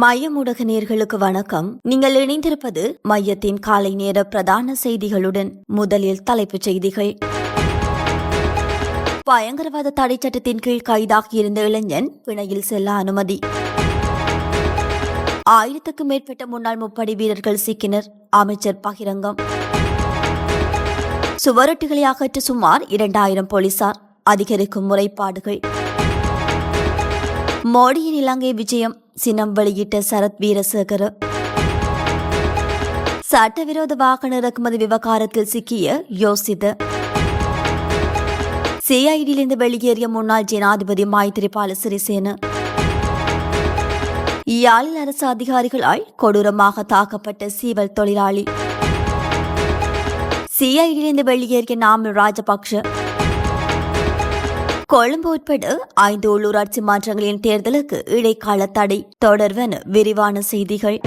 மையமுடக நேர்களுக்கு வணக்கம். நீங்கள் இணைந்திருப்பது மையத்தின் காலை நேர பிரதான செய்திகளுடன் முதலில் தலைப்புச் செய்திகள். பயங்கரவாத தடை சட்டத்தின் கீழ் கைதாகியிருந்த இளைஞன் பிணையில் செல்ல அனுமதி. ஆயிரத்துக்கும் மேற்பட்ட முன்னாள் முப்படை வீரர்கள் சிக்கினர். அமைச்சர் பகிரங்கம். சுவரொட்டிகளை அகற்ற சுமார் இரண்டாயிரம் போலீசார். அதிகரிக்கும் முறைப்பாடுகள். மோடியின் இலங்கை விஜயம் சினம் வெளியிட்ட சரத் வீரசேகர. சட்டவிரோத வாகன இறக்குமதி விவகாரத்தில் சிக்கிய யோசித. சிஐடியிலிருந்து வெளியேறிய முன்னாள் ஜனாதிபதி மைத்திரிபால சிறிசேன. யாழில் அரசு அதிகாரிகளால் கொடூரமாக தாக்கப்பட்ட சீவல் தொழிலாளி. சிஐடியிலிருந்து வெளியேறிய நாமல் ராஜபக்ஷ. கொழும்பு உட்பட ஐந்து உள்ளூராட்சி மாற்றங்களின் தேர்தலுக்கு இடைக்கால தடை. தொடர்வென விரிவான செய்திகள்.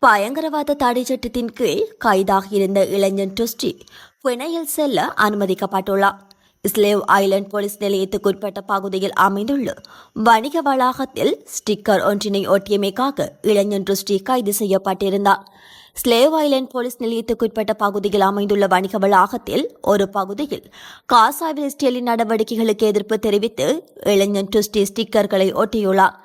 பயங்கரவாத தடை சட்டத்தின் கீழ் கைதாகியிருந்த இளைஞன் டுஸ்டி பிணையில் செல்ல அனுமதிக்கப்பட்டுள்ளார். ஸ்லேவ் ஐலண்ட் போலீஸ் நிலையத்துக்குட்பட்ட பகுதியில் அமைந்துள்ள வணிக வளாகத்தில் ஸ்டிக்கர் ஒன்றினை ஒட்டியமைக்காக இளைஞன் ருஷ்டி கைது செய்யப்பட்டிருந்தார் ஸ்லேவ் ஐலண்ட் போலீஸ் நிலையத்துக்குட்பட்ட பகுதியில் அமைந்துள்ள வணிக வளாகத்தில் ஒரு பகுதியில் காசாவில் இஸ்ரேலின் நடவடிக்கைகளுக்கு எதிர்ப்பு தெரிவித்து இளைஞன் டுஸ்டி ஸ்டிக்கர்களை ஒட்டியுள்ளார்.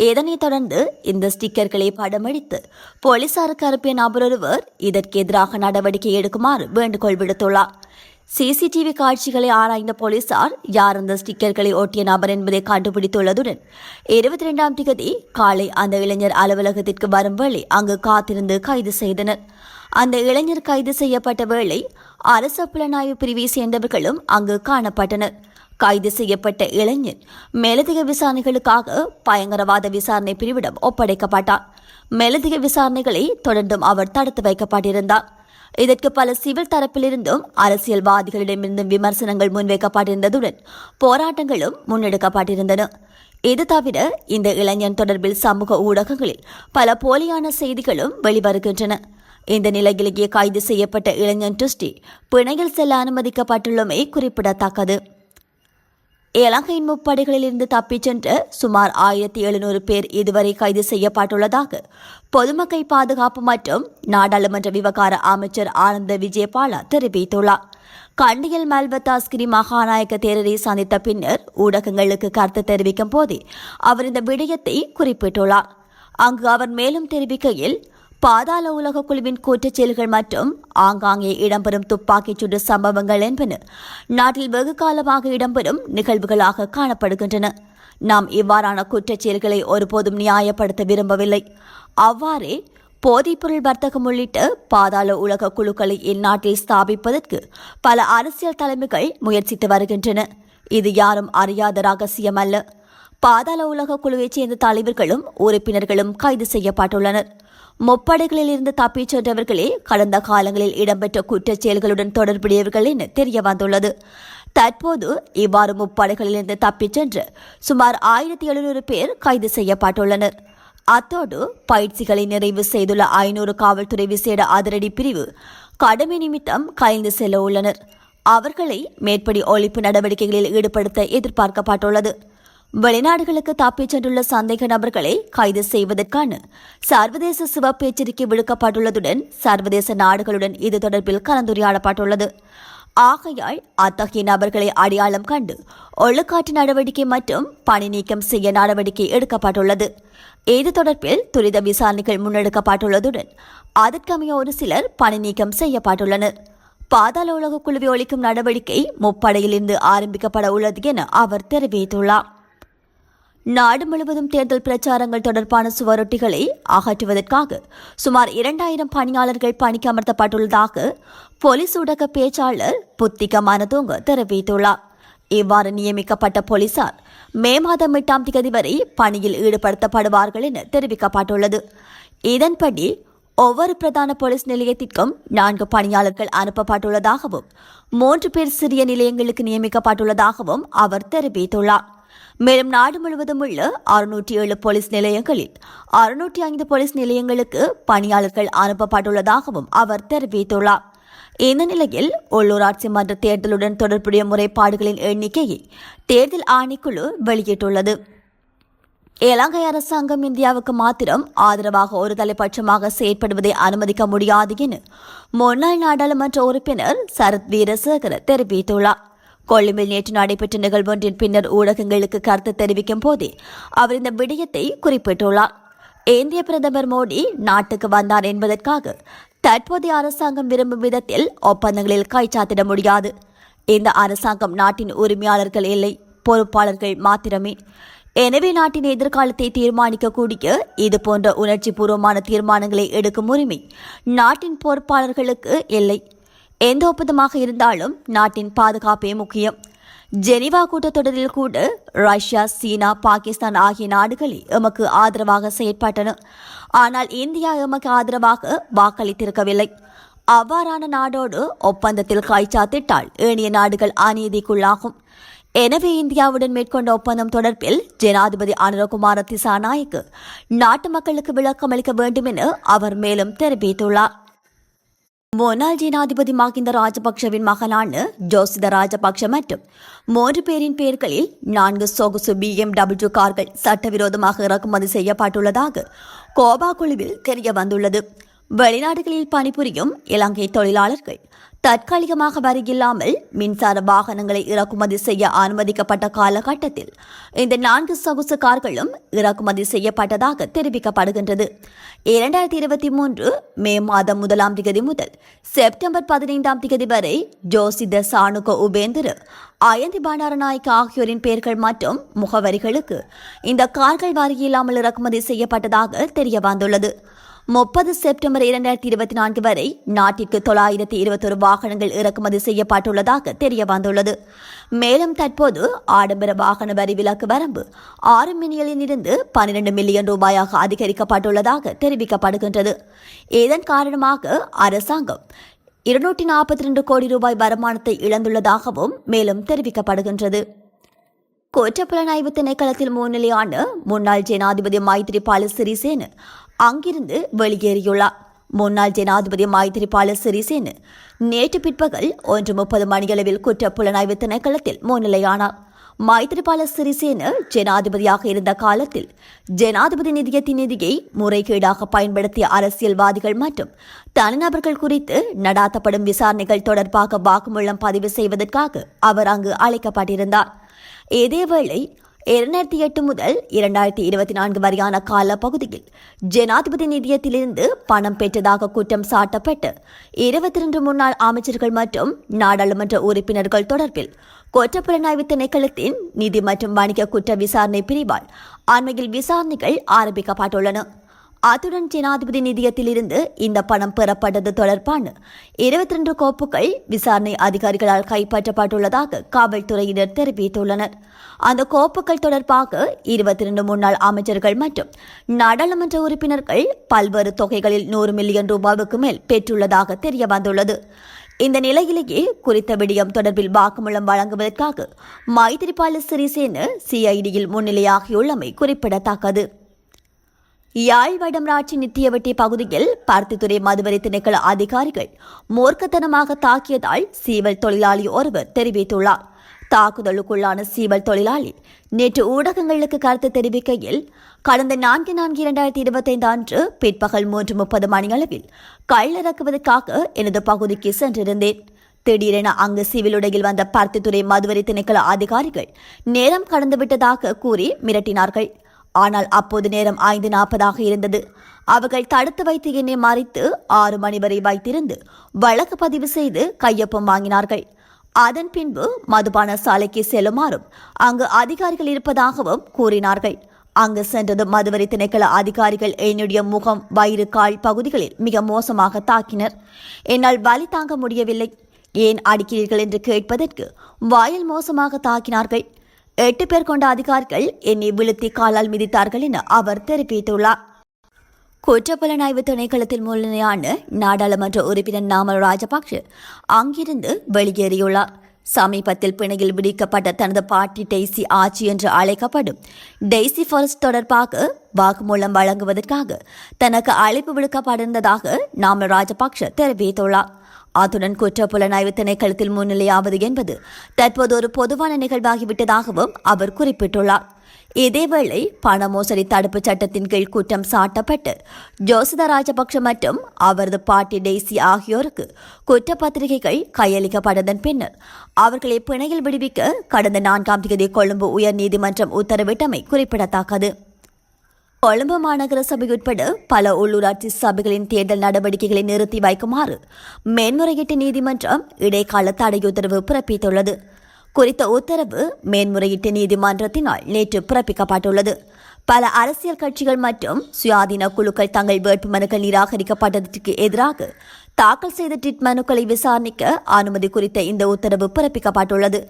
இதனைத் தொடர்ந்து இந்த ஸ்டிக்கர்களை படமடித்து போலீசாருக்கு அனுப்பிய நபரொருவர் இதற்கு எதிராக நடவடிக்கை எடுக்குமாறு வேண்டுகோள் விடுத்துள்ளார். சிசிடிவி காட்சிகளை ஆராய்ந்த போலீசார் யார் அந்த ஸ்டிக்கர்களை ஒட்டிய நபர் என்பதை கண்டுபிடித்துள்ளதுடன் இருபத்தி இரண்டாம் திகதி காலை அந்த இளைஞர் அலுவலகத்திற்கு வரும் வேளை அங்கு காத்திருந்து கைது செய்தனர். அந்த இளைஞர் கைது செய்யப்பட்ட வேளை அரச புலனாய்வு பிரிவை சேர்ந்தவர்களும் அங்கு காணப்பட்டனர். கைது செய்யப்பட்ட இளைஞன் மேலதிக விசாரணைகளுக்காக பயங்கரவாத விசாரணை பிரிவிடம் ஒப்படைக்கப்பட்டார். மேலதிக விசாரணைகளை தொடர்ந்தும் அவர் தடுத்து வைக்கப்பட்டிருந்தார். இதற்கு பல சிவில் தரப்பிலிருந்தும் அரசியல்வாதிகளிடமிருந்தும் விமர்சனங்கள் முன்வைக்கப்பட்டிருந்ததுடன் போராட்டங்களும் முன்னெடுக்கப்பட்டிருந்தன. இது தவிர இந்த இளைஞன் தொடர்பில் சமூக ஊடகங்களில் பல போலியான செய்திகளும் வெளிவருகின்றன. இந்த நிலையிலேயே கைது செய்யப்பட்ட இளைஞன் டுஸ்டி பிணையில் செல்ல அனுமதிக்கப்பட்டுள்ளமை குறிப்பிடத்தக்கது. இலங்கையின் முப்படைகளிலிருந்து தப்பிச் சென்ற சுமார் ஆயிரத்தி எழுநூறு பேர் இதுவரை கைது செய்யப்பட்டுள்ளதாக பொதுமக்கள் பாதுகாப்பு மற்றும் நாடாளுமன்ற விவகார அமைச்சர் ஆனந்த விஜயபாலா தெரிவித்துள்ளார். கண்டியில் மல்வத்தாஸ்கிரி மகாநாயக்க தேரரை சந்தித்த பின்னர் ஊடகங்களுக்கு கருத்து தெரிவிக்கும் போதே அவர் இந்த விடயத்தை குறிப்பிட்டுள்ளார். அங்கு அவர் மேலும் தெரிவிக்கையில் பாதாள உலக குழுவின் குற்றச் செயல்கள் மற்றும் ஆங்காங்கே இடம்பெறும் துப்பாக்கிச் சூடு சம்பவங்கள் என்பன நாட்டில் வெகு காலமாக இடம்பெறும் நிகழ்வுகளாக காணப்படுகின்றன. நாம் இவ்வாறான குற்றச் செயல்களை ஒருபோதும் நியாயப்படுத்த விரும்பவில்லை. அவ்வாறே போதைப்பொருள் வர்த்தகம் உள்ளிட்ட பாதாள உலக குழுக்களை இந்நாட்டில் ஸ்தாபிப்பதற்கு பல அரசியல் தலைமைகள் முயற்சித்து வருகின்றன. இது யாரும் அறியாத ரகசியம் அல்ல பாதாள உலக குழுவைச் சேர்ந்த தலைவர்களும் உறுப்பினர்களும் கைது செய்யப்பட்டுள்ளனர். முப்படைகளில் இருந்து தப்பிச் சென்றவர்களே கடந்த காலங்களில் இடம்பெற்ற குற்றச் செயல்களுடன் தொடர்புடையவர்கள் என தெரிய வந்துள்ளது. தற்போது இவ்வாறு முப்படைகளிலிருந்து தப்பிச் சென்று சுமார் ஆயிரத்தி எழுநூறு பேர் கைது செய்யப்பட்டுள்ளனர். அத்தோடு பயிற்சிகளை நிறைவு செய்துள்ள ஐநூறு காவல்துறை விசேட அதிரடி பிரிவு கடமை நிமித்தம் கலைந்து செல்ல உள்ளனர். அவர்களை மேற்படி ஒழிப்பு நடவடிக்கைகளில் ஈடுபடுத்த எதிர்பார்க்கப்பட்டுள்ளது. வெளிநாடுகளுக்கு தப்பிச் சென்றுள்ள சந்தேக நபர்களை கைது செய்வதற்கான சர்வதேச சிவப்பு எச்சரிக்கை விடுக்கப்பட்டுள்ளதுடன் சர்வதேச நாடுகளுடன் இது தொடர்பில் கலந்துரையாடப்பட்டுள்ளது. ஆகையால் அத்தகைய நபர்களை அடையாளம் கண்டு ஒழுக்காற்று நடவடிக்கை மற்றும் பணி நீக்கம் செய்ய நடவடிக்கை எடுக்கப்பட்டுள்ளது. இது தொடர்பில் துரித விசாரணைகள் முன்னெடுக்கப்பட்டுள்ளதுடன் அதற்கமைய ஒரு சிலர் பணி நீக்கம் செய்யப்பட்டுள்ளனர். பாதாள உலக குழுவை ஒழிக்கும் நடவடிக்கை முப்படையிலிருந்து ஆரம்பிக்கப்பட உள்ளது என அவர் தெரிவித்துள்ளார். நாடு முழுவதும் தேர்தல் பிரச்சாரங்கள் தொடர்பான சுவரொட்டிகளை அகற்றுவதற்காக சுமார் இரண்டாயிரம் பணியாளர்கள் பணிக்கு அமர்த்தப்பட்டுள்ளதாக போலீஸ் ஊடக பேச்சாளர் புத்திக மனதோங்க தெரிவித்துள்ளார். இவ்வாறு நியமிக்கப்பட்ட போலீசார் மே மாதம் எட்டாம் தேதி வரை பணியில் ஈடுபடுத்தப்படுவார்கள் என தெரிவிக்கப்பட்டுள்ளது. இதன்படி ஒவ்வொரு பிரதான போலீஸ் நிலையத்திற்கும் நான்கு பணியாளர்கள் அனுப்பப்பட்டுள்ளதாகவும் மூன்று பேர் சிறிய நிலையங்களுக்கு நியமிக்கப்பட்டுள்ளதாகவும் அவர் தெரிவித்துள்ளார். மேலும் நாடு முழுவதும் உள்ள அறுநூற்றி ஏழு போலீஸ் நிலையங்களில் அறுநூற்றி ஐந்து போலீஸ் நிலையங்களுக்கு பணியாளர்கள் அனுப்பப்பட்டுள்ளதாகவும் அவர் தெரிவித்துள்ளார். இந்த நிலையில் உள்ளூராட்சி மன்ற தேர்தலுடன் தொடர்புடைய முறைப்பாடுகளின் எண்ணிக்கையை தேர்தல் ஆணைக்குழு வெளியிட்டுள்ளது. இலங்கை அரசாங்கம் இந்தியாவுக்கு மாத்திரம் ஆதரவாக ஒரு தலைப்பட்சமாக செயற்படுவதை அனுமதிக்க முடியாது என முன்னாள் நாடாளுமன்ற உறுப்பினர் சரத் வீரசேகர தெரிவித்துள்ளார். கொழும்பில் நேற்று நடைபெற்ற நிகழ்வொன்றின் பின்னர் ஊடகங்களுக்கு கருத்து தெரிவிக்கும் போதே அவர் இந்த விடயத்தை குறிப்பிட்டுள்ளார். இந்திய பிரதமர் மோடி நாட்டுக்கு வந்தார் என்பதற்காக தற்போதைய அரசாங்கம் விரும்பும் விதத்தில் ஒப்பந்தங்களில் கைச்சாத்திட முடியாது. இந்த அரசாங்கம் நாட்டின் உரிமையாளர்கள் இல்லை பொறுப்பாளர்கள் மாத்திரமே. எனவே நாட்டின் எதிர்காலத்தை தீர்மானிக்கக்கூடிய இது போன்ற உணர்ச்சி பூர்வமான தீர்மானங்களை எடுக்கும் உரிமை நாட்டின் பொறுப்பாளர்களுக்கு இல்லை. எந்த ஒப்பந்தமாக இருந்தாலும் நாட்டின் பாதுகாப்பே முக்கியம். ஜெனீவா கூட்டத்தொடரில் கூட ரஷ்யா சீனா பாகிஸ்தான் ஆகிய நாடுகளே எமக்கு ஆதரவாக செயற்பட்டன. ஆனால் இந்தியா எமக்கு ஆதரவாக வாக்களித்திருக்கவில்லை. அவ்வாறான நாடோடு ஒப்பந்தத்தில் கைச்சாத்திட்டால் ஏனைய நாடுகள் அநீதிக்குள்ளாகும். எனவே இந்தியாவுடன் மேற்கொண்ட ஒப்பந்தம் தொடர்பில் ஜனாதிபதி அனுரகுமார திசாநாயக்கு நாட்டு மக்களுக்கு விளக்கம் அளிக்க வேண்டும் என அவர் மேலும் தெரிவித்துள்ளார். முன்னாள் ஜனாதிபதி மகிந்த ராஜபக்ஷவின் மகனான ஜோசித ராஜபக்ஷ மற்றும் மூன்று பேரின் பெயர்களில் நான்கு சொகுசு பிஎம்டபிள்யூ கார்கள் சட்டவிரோதமாக இறக்குமதி செய்யப்பட்டுள்ளதாக கோபா குழுவில் தெரிய வந்துள்ளது வெளிநாடுகளில் பணிபுரியும் இலங்கை தொழிலாளர்கள் தற்காலிகமாக வரியில்லாமல் மின்சார வாகனங்களை இறக்குமதி செய்ய அனுமதிக்கப்பட்ட காலகட்டத்தில் இந்த நான்கு சொகுசு கார்களும் இறக்குமதி செய்யப்பட்டதாக தெரிவிக்கப்படுகின்றது. இரண்டாயிரத்தி இருபத்தி மூன்று மே மாதம் முதலாம் திகதி முதல் செப்டம்பர் பதினைந்தாம் திகதி வரை ஜோசித சாணுக உபேந்திர அயந்தி பண்டாரநாயக் ஆகியோரின் பெயர்கள் மற்றும் முகவரிகளுக்கு இந்த கார்கள் வரியில்லாமல் இறக்குமதி செய்யப்பட்டதாக தெரிய வந்துள்ளது முப்பது செப்டம்பர் இரண்டாயிரத்தி இருபத்தி நான்கு வரை நாட்டிற்கு தொள்ளாயிரத்தி இருபத்தொரு வாகனங்கள் இறக்குமதி செய்யப்பட்டுள்ளதாக தெரிய வந்துள்ளது மேலும் தற்போது ஆடம்பர வாகன வரி விலக்கு வரம்பு ஆறு மில்லியனில் இருந்து பன்னிரண்டு மில்லியன் ரூபாயாக அதிகரிக்கப்பட்டுள்ளதாக தெரிவிக்கப்படுகின்றது. இதன் காரணமாக அரசாங்கம் இருநூற்றி நாற்பத்தி ரெண்டு கோடி ரூபாய் வருமானத்தை இழந்துள்ளதாகவும் மேலும் தெரிவிக்கப்படுகின்றது. குற்றப்புலனாய்வு திணைக்களத்தில் முன்னிலையான முன்னாள் ஜனாதிபதி மைத்ரிபால சிறிசேன அங்கிருந்து வெளியேறியுள்ளார். முன்னாள் ஜனாதிபதி மைத்திரிபால சிறிசேன நேற்று பிற்பகல் ஒன்று முப்பது மணியளவில் குற்றப்புலனாய்வு திணைக்களத்தில் முன்னிலையானார். மைத்திரிபால சிறிசேன ஜனாதிபதியாக இருந்த காலத்தில் ஜனாதிபதி நிதியத்தின் நிதியை முறைகேடாக பயன்படுத்திய அரசியல்வாதிகள் மற்றும் தனிநபர்கள் குறித்து நடாத்தப்படும் விசாரணைகள் தொடர்பாக வாக்குமூலம் பதிவு செய்வதற்காக அவர் அங்கு அழைக்கப்பட்டிருந்தார். இதேவேளை இரண்டாயிரத்தி எட்டு முதல் இரண்டாயிரத்தி இருபத்தி நான்கு வரையான காலப்பகுதியில் ஜனாதிபதி நிதியத்திலிருந்து பணம் பெற்றதாக குற்றம் சாட்டப்பட்டு இருபத்தி இரண்டு முன்னாள் அமைச்சர்கள் மற்றும் நாடாளுமன்ற உறுப்பினர்கள் தொடர்பில் குற்றப்புலனாய்வு திணைக்களத்தின் நிதி மற்றும் வணிக குற்ற விசாரணை பிரிவால் அண்மையில் விசாரணைகள் ஆரம்பிக்கப்பட்டுள்ளன. அத்துடன் ஜனாதிபதி நிதியத்திலிருந்து இந்த பணம் பெறப்பட்டது தொடர்பான இருபத்தி ரெண்டு கோப்புகள் விசாரணை அதிகாரிகளால் கைப்பற்றப்பட்டுள்ளதாக காவல்துறையினர் தெரிவித்துள்ளனர். அந்த கோப்புகள் தொடர்பாக இருபத்தி ரெண்டு முன்னாள் அமைச்சர்கள் மற்றும் நாடாளுமன்ற உறுப்பினர்கள் பல்வேறு தொகைகளில் நூறு மில்லியன் ரூபாவுக்கு மேல் பெற்றுள்ளதாக தெரிய வந்துள்ளது இந்த நிலையிலேயே குறித்த விடயம் தொடர்பில் வாக்குமூலம் வழங்குவதற்காக மைத்திரிபால சிறிசேன சிஐடியில் முன்னிலையாகியுள்ளமை குறிப்பிடத்தக்கது. யாழ் வடமராட்சி நித்தியவட்டி பகுதியில் பருத்தித்துறை மதுவரி திணைக்கள அதிகாரிகள் மூர்க்கத்தனமாக தாக்கியதால் சீவல் தொழிலாளி ஒருவர் தெரிவித்துள்ளார். தாக்குதலுக்குள்ளான சீவல் தொழிலாளி நேற்று ஊடகங்களுக்கு கருத்து தெரிவிக்கையில் கடந்த நான்கு நான்கு இரண்டாயிரத்தி இருபத்தைந்து அன்று பிற்பகல் மூன்று முப்பது மணியளவில் கள்ளிறக்குவதற்காக எனது பகுதிக்கு சென்றிருந்தேன். திடீரென அங்கு சிவிலுடையில் வந்த பருத்தித்துறை மதுவரி திணைக்கள அதிகாரிகள் நேரம் கடந்துவிட்டதாக கூறி மிரட்டினார்கள். ஆனால் அப்போது நேரம் ஐந்து நாற்பதாக இருந்தது. அவர்கள் தடுத்து வைத்து என்னை மறைத்து ஆறு மணி வரை வைத்திருந்து வழக்கு பதிவு செய்து கையொப்பம் வாங்கினார்கள். அதன் பின்பு மதுபான சாலைக்கு செல்லுமாறும் அங்கு அதிகாரிகள் இருப்பதாகவும் கூறினார்கள். அங்கு சென்றது மதுவரி திணைக்கள அதிகாரிகள் என்னுடைய முகம் வயிறு கால் பகுதிகளில் மிக மோசமாக தாக்கினர். என்னால் வலி தாங்க முடியவில்லை. ஏன் அடிக்கிறீர்கள் என்று கேட்பதற்கு வாயில் மோசமாக தாக்கினார்கள். எட்டு பேர் கொண்ட அதிகாரிகள் என்னை விழுத்தி காலால் மிதித்தார்கள் என அவர் தெரிவித்துள்ளார். குற்றப்புலனாய்வு திணைக்களத்தில் முழுமையான நாடாளுமன்ற உறுப்பினர் நாமல் ராஜபக்ஷ அங்கிருந்து வெளியேறியுள்ளார். சமீபத்தில் பிணையில் விடுக்கப்பட்ட தனது பாட்டி டெய்சி ஆட்சி என்று அழைக்கப்படும் டெய்சி ஃபாரஸ்ட் தொடர்பாக வாக்குமூலம் வழங்குவதற்காக தனக்கு அழைப்பு விடுக்கப்பட்டிருந்ததாக நாமல் ராஜபக்ஷ தெரிவித்துள்ளார். அத்துடன் குற்ற புலனாய்வு திணைக்களத்தில் முன்னிலையாவது என்பது தற்போது ஒரு பொதுவான நிகழ்வாகிவிட்டதாகவும் அவர் குறிப்பிட்டுள்ளார். இதேவேளை பண மோசடி தடுப்புச் சட்டத்தின் கீழ் குற்றம் சாட்டப்பட்டு ஜோசித ராஜபக்ஷ மற்றும் அவரது பாட்டி டெய்சி ஆகியோருக்கு குற்றப்பத்திரிகைகள் கையளிக்கப்பட்டதன் பின்னர் அவர்களை பிணையில் விடுவிக்க கடந்த நான்காம் தேதி கொழும்பு உயர் நீதிமன்றம் உத்தரவிட்டமை குறிப்பிடத்தக்கது. கொழும்பு மாநகர சபை உட்பட பல உள்ளூராட்சி சபைகளின் தேர்தல் நடவடிக்கைகளை நிறுத்தி வைக்குமாறு மேன்முறையீட்டு நீதிமன்றம் இடைக்கால தடை உத்தரவு பிறப்பித்துள்ளது. குறித்த உத்தரவு மேன்முறையீட்டு நீதிமன்றத்தினால் நேற்று பிறப்பிக்கப்பட்டுள்ளது. பல அரசியல் கட்சிகள் மற்றும் சுயாதீன குழுக்கள் தங்கள் வேட்புமனுக்கள் நிராகரிக்கப்பட்டதற்கு எதிராக தாக்கல் செய்த டிட் மனுக்களை விசாரணிக்க அனுமதி குறித்த இந்த உத்தரவு பிறப்பிக்கப்பட்டுள்ளது.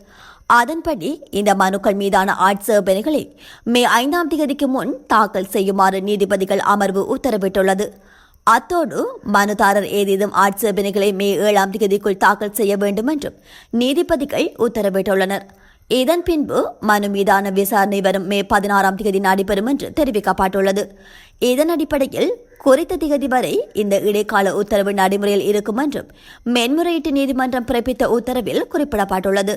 அதன்படி இந்த மனுக்கள் மீதான ஆட்சேபனைகளை மே ஐந்தாம் தேதிக்கு முன் தாக்கல் செய்யுமாறு நீதிபதிகள் அமர்வு உத்தரவிட்டுள்ளது. அத்தோடு மனுதாரர் ஏதேனும் ஆட்சேபனைகளை மே ஏழாம் தேதிக்குள் தாக்கல் செய்ய வேண்டும் என்றும் நீதிபதிகள் உத்தரவிட்டுள்ளனர். இதன் பின்பு மனு மீதான விசாரணை வரும் மே பதினாறாம் தேதி நடைபெறும் என்று தெரிவிக்கப்பட்டுள்ளது. இதன் அடிப்படையில் குறித்த திகதி வரை இந்த இடைக்கால உத்தரவு நடைமுறையில் இருக்கும் என்றும் மேன்முறையீட்டு நீதிமன்றம் பிறப்பித்த உத்தரவில் குறிப்பிடப்பட்டுள்ளது.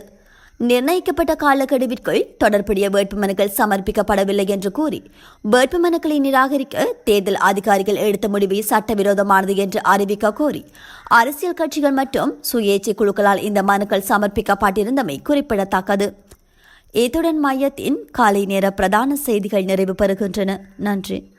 நிர்ணயிக்கப்பட்ட காலக்கெடுவிற்குள் தொடர்புடைய வேட்புமனுக்கள் சமர்ப்பிக்கப்படவில்லை என்று கூறி வேட்புமனுக்களை நிராகரிக்க தேர்தல் அதிகாரிகள் எடுத்த முடிவை சட்டவிரோதமானது என்று அறிவிக்க கோரி அரசியல் கட்சிகள் மற்றும் சுயேட்சை குழுக்களால் இந்த மனுக்கள் சமர்ப்பிக்கப்பட்டிருந்தமை குறிப்பிடத்தக்கது. இத்துடன் மையத்தின் காலை நேர பிரதான செய்திகள் நிறைவு பெறுகின்றன. நன்றி.